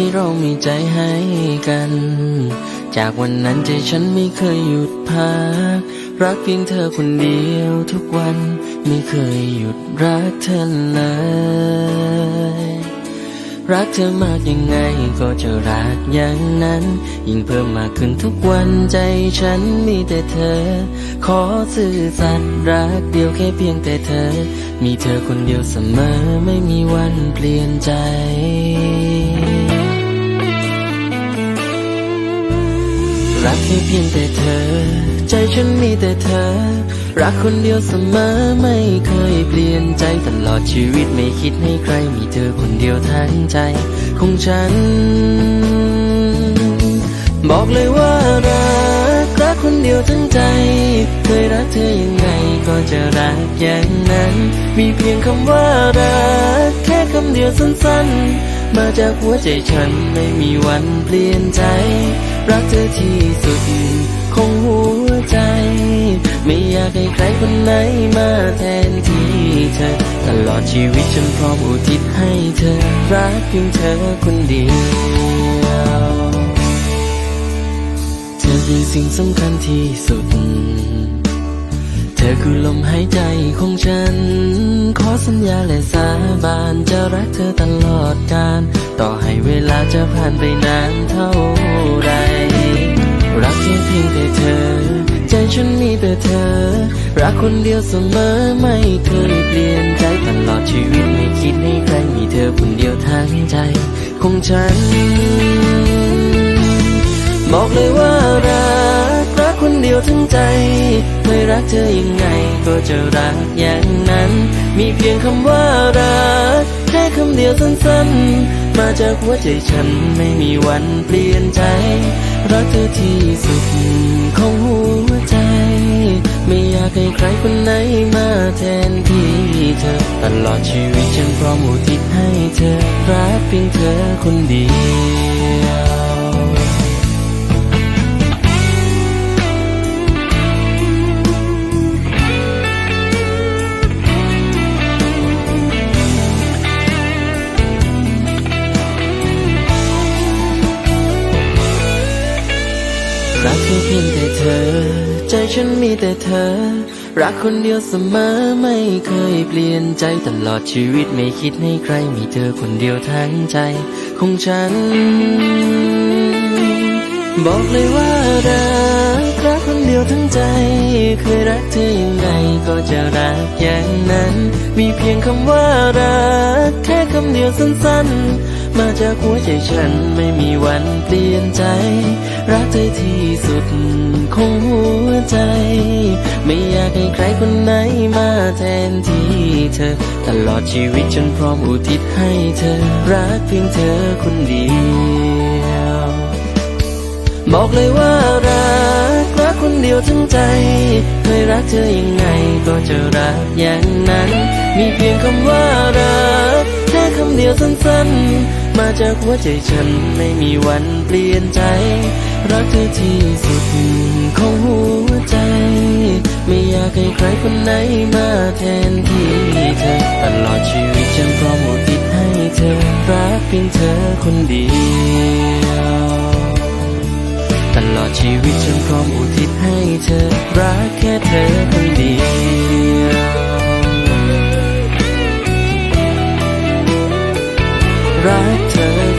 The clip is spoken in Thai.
ที่เรามีใจให้กัน จากวันนั้นใจฉันไม่เคยหยุดพัก รักเพียงเธอคนเดียวทุกวัน ไม่เคยหยุดรักเธอเลย รักเธอมากยังไงก็จะรักอย่างนั้น ยิ่งเพิ่มมากขึ้นทุกวันใจฉันมีแต่เธอ ขอสื่อสัตย์รักเดียวแค่เพียงแต่เธอ มีเธอคนเดียวเสมอไม่มีวันเปลี่ยนใจ รักแค่เพียงแต่เธอ ใจฉันมีแต่เธอ รักคนเดียวเสมอไม่เคยเปลี่ยนใจตลอดชีวิตไม่คิดให้ใครมีเธอคนเดียวทั้งใจของฉัน บอกเลยว่ารักรักคนเดียวทั้งใจ เคยรักเธอยังไงก็จะรักอย่างนั้น มีเพียงคำว่ารักแค่คำเดียวสั้นๆ มาจากหัวใจฉันไม่มีวันเปลี่ยนใจ รักเธอที่สุดของหัวใจ ไม่อยากให้ใครคนไหนมาแทนที่เธอ ตลอดชีวิตฉันพร้อมอุทิศให้เธอ รักเพียงเธอคนเดียวเธอคือสิ่งสำคัญที่สุด เธอคือลมหายใจของฉัน ขอสัญญาและสาบานจะรักเธอตลอดกาลต่อให้เวลาจะผ่านไปนานเท่า แต่เธอ รักคนเดียวเสมอไม่เคยเปลี่ยนใจตลอดชีวิตไม่คิดให้ใครมีเธอคนเดียวทั้งใจของฉัน บอกเลยว่ารักรักคนเดียวทั้งใจ ไม่รักเธอยังไงก็จะรักอย่างนั้น มีเพียงคำว่ารักแค่คำเดียวสั้นๆ มาจากหัวใจฉันไม่มีวันเปลี่ยนใจ รักเธอที่สุดของหัวใจ คนไหนมาแทนที่เธอ ตลอดชีวิตฉันพร้อมอุทิศให้เธอรักเพียงเธอคนเดียวรักเพียงแต่เธอ ใจฉันมีแต่เธอ รักคนเดียวเสมอไม่เคยเปลี่ยนใจตลอดชีวิตไม่คิดให้ใครมีเธอคนเดียวทั้งใจของฉัน บอกเลยว่ารักรักคนเดียวทั้งใจ เคยรักเธอยังไงก็จะรักอย่างนั้น มีเพียงคำว่ารักแค่คำเดียวสั้นๆ มาจากหัวใจฉันไม่มีวันเปลี่ยนใจ รักเธอที่สุดของหัวใจ ไม่อยากให้ใครคนไหนมาแทนที่เธอ ตลอดชีวิตฉันพร้อมอุทิศให้เธอ รักเพียงเธอคนเดียว บอกเลยว่ารักรักคนเดียวทั้งใจเคยรักเธอยังไงก็จะรักอย่างนั้น มีเพียงคำว่ารักแค่คำเดียวสั้นๆ มาจากหัวใจฉันไม่มีวันเปลี่ยนใจ รักเธอที่สุดของหัวใจ ให้ใครคนไหนมาแทนที่เธอ ตลอดชีวิตฉันพร้อมอุทิศให้เธอ รักเพียงเธอคนเดียว ตลอดชีวิตฉันพร้อมอุทิศให้เธอ รักแค่เธอคนเดียวรักเธอ